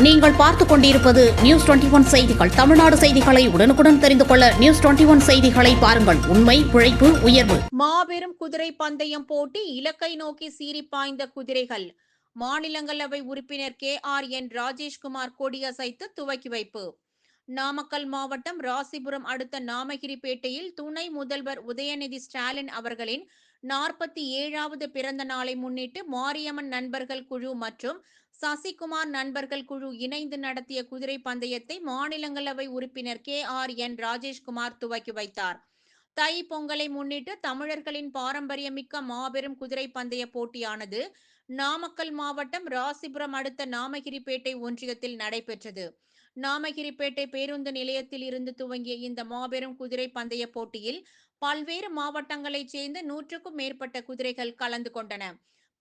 நீங்கள் பார்த்துக் கொண்டிருப்பது நியூஸ் டுவெண்டி ஒன் செய்திகள். தமிழ்நாடு செய்திகளை உடனுக்குடன் தெரிந்து கொள்ள நியூஸ் டுவெண்டி ஒன் செய்திகளை பாருங்கள். உண்மை உழைப்பு உயர்வு. மாபெரும் குதிரை பந்தயம் போட்டி இலக்கை நோக்கி சீறி பாய்ந்த குதிரைகள். மாநிலங்களவை உறுப்பினர் கே ஆர் என் ராஜேஷ்குமார் கொடியசைத்து துவக்கி வைப்பு. நாமக்கல் மாவட்டம் ராசிபுரம் அடுத்த நாமகிரிப்பேட்டையில் துணை முதல்வர் உதயநிதி ஸ்டாலின் அவர்களின் நாற்பத்தி ஏழாவது பிறந்த நாளை முன்னிட்டு மாரியம்மன் நண்பர்கள் குழு மற்றும் சசிகுமார் நண்பர்கள் குழு இணைந்து நடத்திய குதிரை பந்தயத்தை மாநிலங்களவை உறுப்பினர் கே ஆர் என் ராஜேஷ்குமார் துவக்கி வைத்தார். தை பொங்கலை முன்னிட்டு தமிழர்களின் பாரம்பரியமிக்க மாபெரும் குதிரை பந்தய போட்டியானது நாமக்கல் மாவட்டம் ராசிபுரம் அடுத்த நாமகிரிப்பேட்டை ஒன்றியத்தில் நடைபெற்றது. நாமகிரிப்பேட்டை பேருந்து நிலையத்தில் இருந்து துவங்கிய இந்த மாபெரும் குதிரை பந்தய போட்டியில் பல்வேறு மாவட்டங்களைச் சேர்ந்த நூற்றுக்கும் மேற்பட்ட குதிரைகள் கலந்து கொண்டன.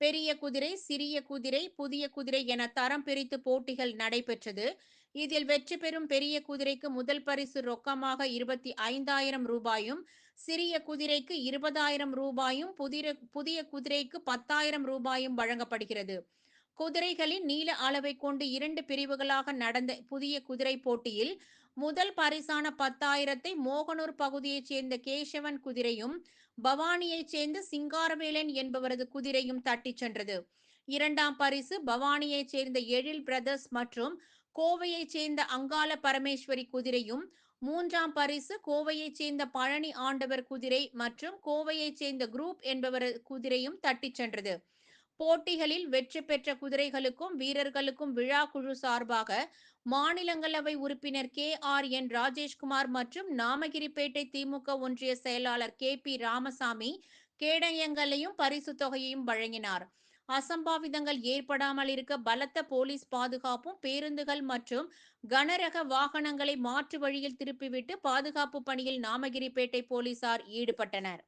பெரிய குதிரை சிறிய குதிரை புதிய குதிரை என தரம் பிரித்து போட்டிகள் நடைபெற்றது. இதில் வெற்றி பெறும் பெரிய குதிரைக்கு முதல் பரிசு ரொக்கமாக இருபத்தி ஐந்தாயிரம் ரூபாயும் சிறிய குதிரைக்கு இருபதாயிரம் ரூபாயும் புதிய புதிய குதிரைக்கு பத்தாயிரம் ரூபாயும் வழங்கப்படுகிறது. குதிரைகளின் நீல அளவை கொண்டு இரண்டு பிரிவுகளாக நடந்த புதிய குதிரை போட்டியில் முதல் பரிசான பத்தாயிரத்தை மோகனூர் பகுதியைச் சேர்ந்த கேசவன் குதிரையும் பவானியைச் சேர்ந்த சிங்காரவேலன் என்பவரது குதிரையும் தட்டிச் சென்றது. இரண்டாம் பரிசு பவானியைச் சேர்ந்த எழில் பிரதர்ஸ் மற்றும் கோவையைச் சேர்ந்த அங்காள பரமேஸ்வரி குதிரையும் மூன்றாம் பரிசு கோவையைச் சேர்ந்த பழனி ஆண்டவர் குதிரை மற்றும் கோவையைச் சேர்ந்த குரூப் என்பவர் குதிரையும் தட்டிச் சென்றது. போட்டிகளில் வெற்றி பெற்ற குதிரைகளுக்கும் வீரர்களுக்கும் விழா குழு சார்பாக மாநிலங்களவை உறுப்பினர் கே ஆர் என் ராஜேஷ்குமார் மற்றும் நாமகிரிப்பேட்டை திமுக ஒன்றிய செயலாளர் கே பி ராமசாமி கேடயங்களையும் பரிசு தொகையையும் வழங்கினார். அசம்பாவிதங்கள் ஏற்படாமல் இருக்க பலத்த போலீஸ் பாதுகாப்பும் பேருந்துகள் மற்றும் கனரக வாகனங்களை மாற்று வழியில் திருப்பிவிட்டு பாதுகாப்பு பணியில் நாமகிரிப்பேட்டை போலீசார் ஈடுபட்டனர்.